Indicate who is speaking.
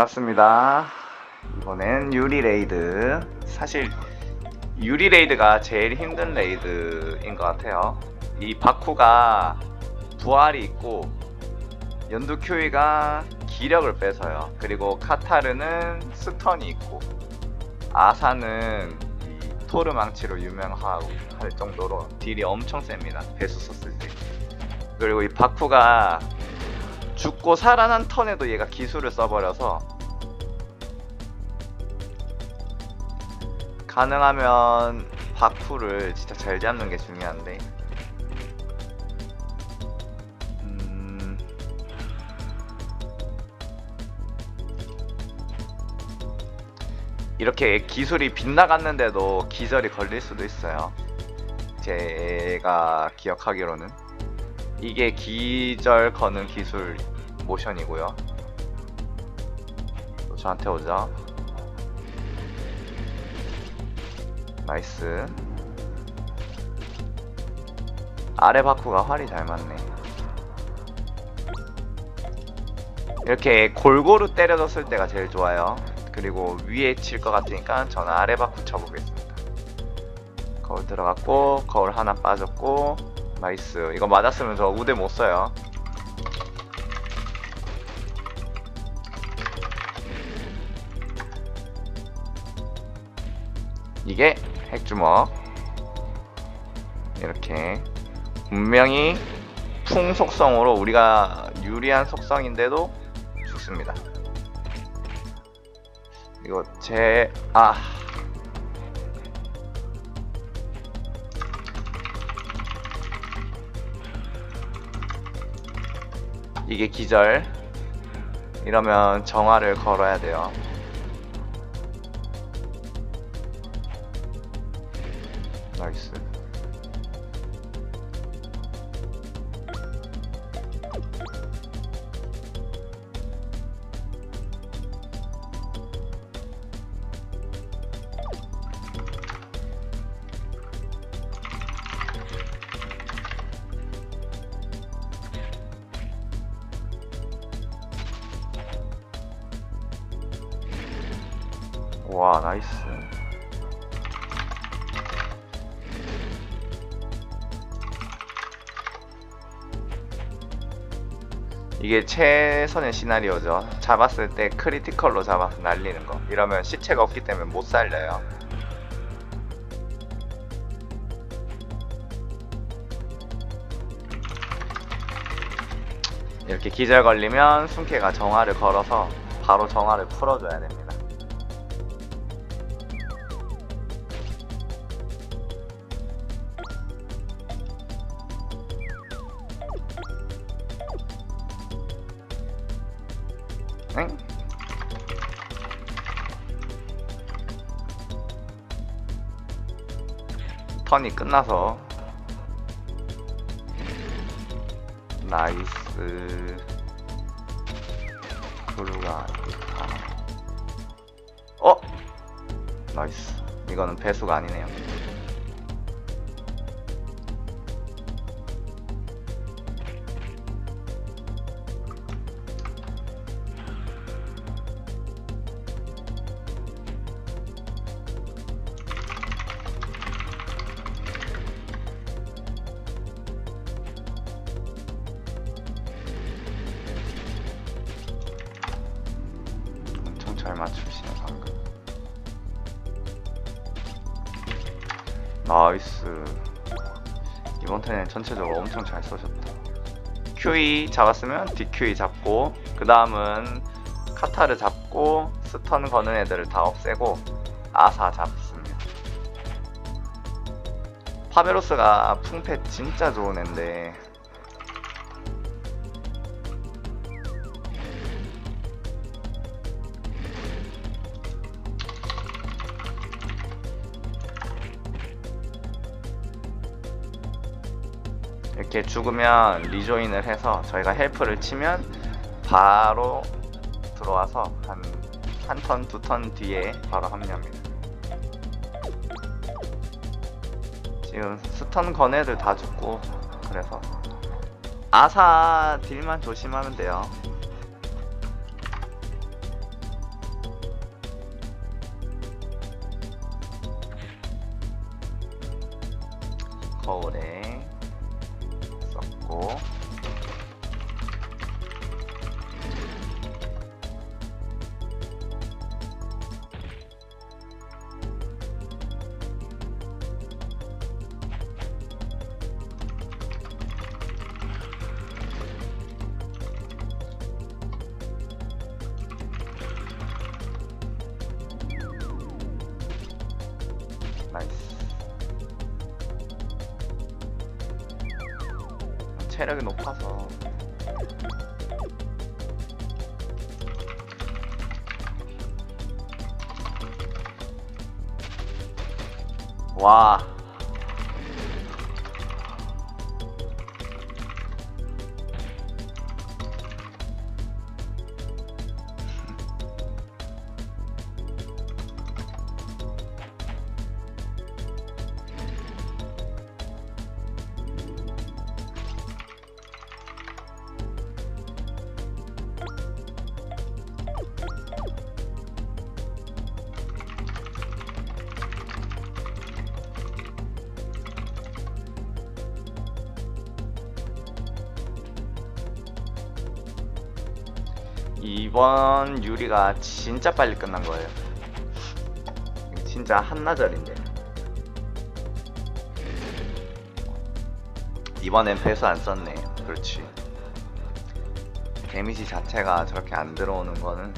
Speaker 1: 반갑습니다. 이번엔 유리 레이드. 사실 유리 레이드가 제일 힘든 레이드인 것 같아요. 이 바쿠가 부활이 있고 연두 큐이가 기력을 뺏어요. 그리고 카타르는 스턴이 있고 아사는 이 토르 망치로 유명하고 할 정도로 딜이 엄청 셉니다. 배수 썼을 때. 그리고 이 바쿠가 죽고 살아난 턴에도 얘가 기술을 써버려서 가능하면 바쿠를 진짜 잘 잡는 게 중요한데 음... 이렇게 기술이 빗나갔는데도 기절이 걸릴 수도 있어요 제가 기억하기로는 이게 기절 거는 기술 모션이고요. 또 저한테 오죠. 나이스. 아래 바쿠가 활이 잘 맞네. 이렇게 골고루 때려줬을 때가 제일 좋아요. 그리고 위에 칠 것 같으니까 저는 아래 바쿠 쳐보겠습니다. 거울 들어갔고 거울 하나 빠졌고 나이스 이거 맞았으면 저 우대 못 써요 이게 핵주먹. 이렇게. 분명히 풍 속성으로 우리가 유리한 속성인데도 죽습니다. 이거 제 아. 이게 기절. 이러면 정화를 걸어야 돼요 와 나이스. 이게 최선의 시나리오죠. 잡았을 때 크리티컬로 잡아서 날리는 거. 이러면 시체가 없기 때문에 못 살려요. 이렇게 기절 걸리면 순케가 정화를 걸어서 바로 정화를 풀어줘야 됩니다 엥? 턴이 끝나서. 나이스. 블루가 있다. 어? 나이스. 이거는 배수가 아니네요 맞추시네 방금. 나이스. 이번 턴에 전체적으로 엄청 잘 쏘셨다. QE 잡았으면 DQE 잡고 그 다음은 카타를 잡고 스턴 거는 애들을 다 없애고 아사 잡습니다. 파베로스가 풍패 진짜 좋은 앤데 이렇게 죽으면 리조인을 해서 저희가 헬프를 치면 바로 들어와서 한 한 턴, 두 턴 뒤에 바로 합류합니다. 지금 스턴 건 애들 다 죽고 그래서 아사 딜만 조심하면 돼요. 거울에 썼고 체력이 높아서. 와 이번 유리가 진짜 빨리 끝난 거예요. 진짜 한나절인데. 이번엔 패수 안 썼네. 그렇지. 데미지 자체가 저렇게 안 들어오는 거는